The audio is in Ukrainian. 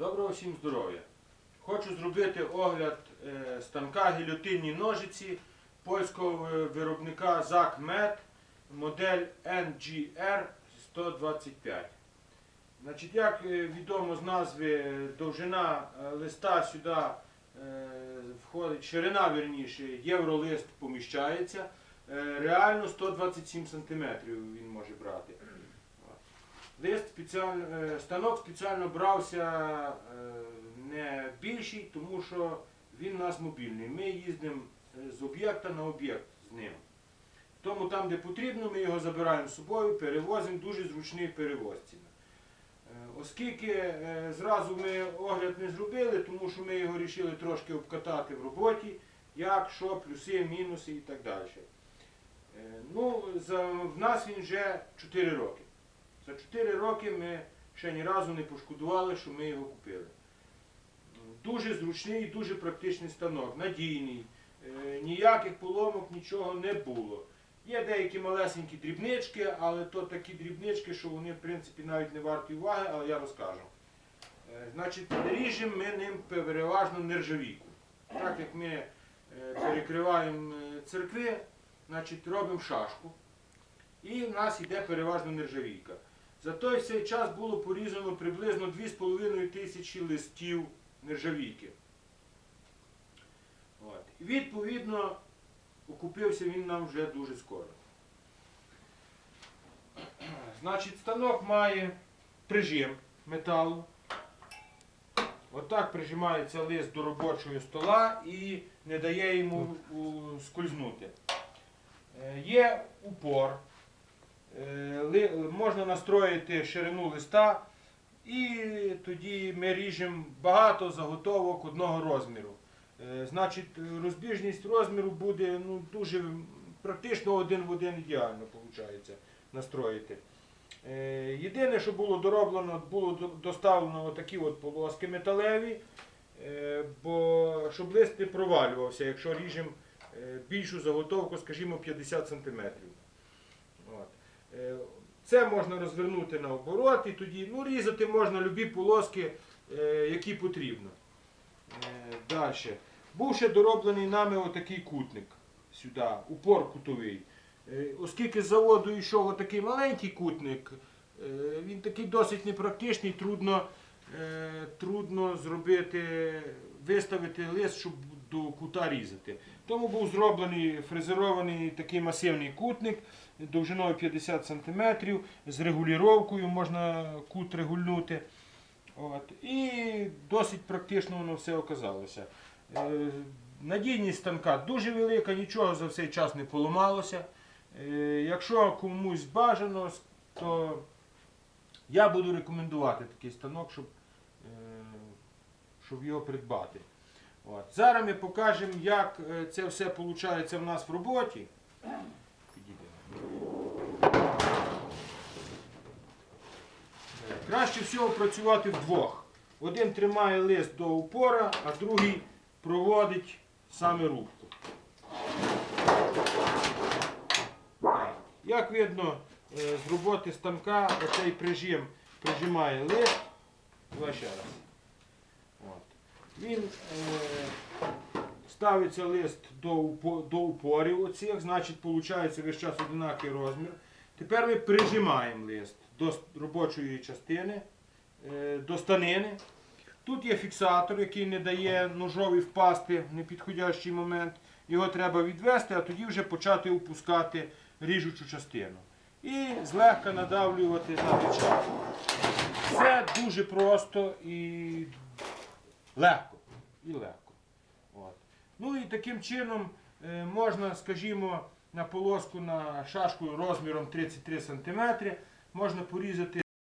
Доброго всім здоров'я! Хочу зробити огляд е, станка гільотинні ножиці польського е, виробника ZAC Med, модель NGR 125. Значить, як е, відомо з назви, довжина листа сюди входить, ширина верніше, євролист поміщається. Реально 127 см він може брати. Лист е, станок спеціально брався е, не більший, тому що він у нас мобільний. Ми їздимо е, з об'єкта на об'єкт з ним. Тому там, де потрібно, ми його забираємо з собою, перевозимо дуже зручний перевозці. Оскільки зразу ми огляд не зробили, тому що ми його вирішили трошки обкатати в роботі, як, що, плюси, мінуси і так далі. Ну, в нас він вже 4 роки. За 4 роки ми ще ні разу не пошкодували, що ми його купили. Дуже зручний і дуже практичний станок, надійний, е, ніяких поломок, нічого не було. Є деякі малесенькі дрібнички, але то такі дрібнички, що вони в принципі навіть не варті уваги, але я розкажу. Е, Значить, ріжемо ми ним переважно нержавійку. Так як ми е, перекриваємо церкви, значить робимо шашку. І в нас йде переважно нержавійка. За той всей час було порізано приблизно 2,5 тисячі листів нержавійки. От. І відповідно окупився він нам вже дуже скоро. Значить, станок має прижим металу. Отак прижимається лист до робочого стола і не дає йому у, скользнути. Е, Є упор. Е, Можна настроїти ширину листа, і тоді ми ріжемо багато заготовок одного розміру. Е, Значить, розбіжність розміру буде ну, дуже практично один в один ідеально виходить настроїти. Е, Єдине, що було дороблено, було доставлено отакі от полоски металеві, бо щоб лист не провалювався, якщо ріжемо більшу заготовку, скажімо, 50 см. Е, Це можна розвернути наоборот і тоді ну, різати можна любі полоски, е, які потрібно. Далі. Був ще дороблений нами отакий кутник сюди, упор кутовий. Е, Оскільки з заводу йшов отакий маленький кутник, е, він такий досить непрактичний, трудно, е, трудно зробити, виставити лист, щоб до кута різати. Тому був зроблений фрезерований такий масивний кутник довжиною 50 см, з регулювання можна кут регульнути. От. І досить практично воно все оказалося. Е, Надійність станка дуже велика, нічого за цей час не поламалося. Е, Якщо комусь бажано, то я буду рекомендувати такий станок, щоб, е, щоб його придбати. От. Зараз ми покажемо, як е, це все виходить в нас в роботі. Краще всього працювати вдвох. Один тримає лист до упора, а другий проводить саме рубку. Як видно е, з роботи станка, оцей прижим прижимає лист. Давай ще раз. Він е, ставиться лист до, упорів оцих, значить, виходить весь час одинакий розмір. Тепер ми прижимаємо лист до робочої частини, е, до станини. Тут є фіксатор, який не дає ножові впасти в непідходящий момент. Його треба відвести, а тоді вже почати опускати ріжучу частину. І злегка надавлювати на рычаг. Це дуже просто і легко. І легко. От. Ну і таким чином е, можна, скажімо, на полоску на шашку розміром 33 см можна порізати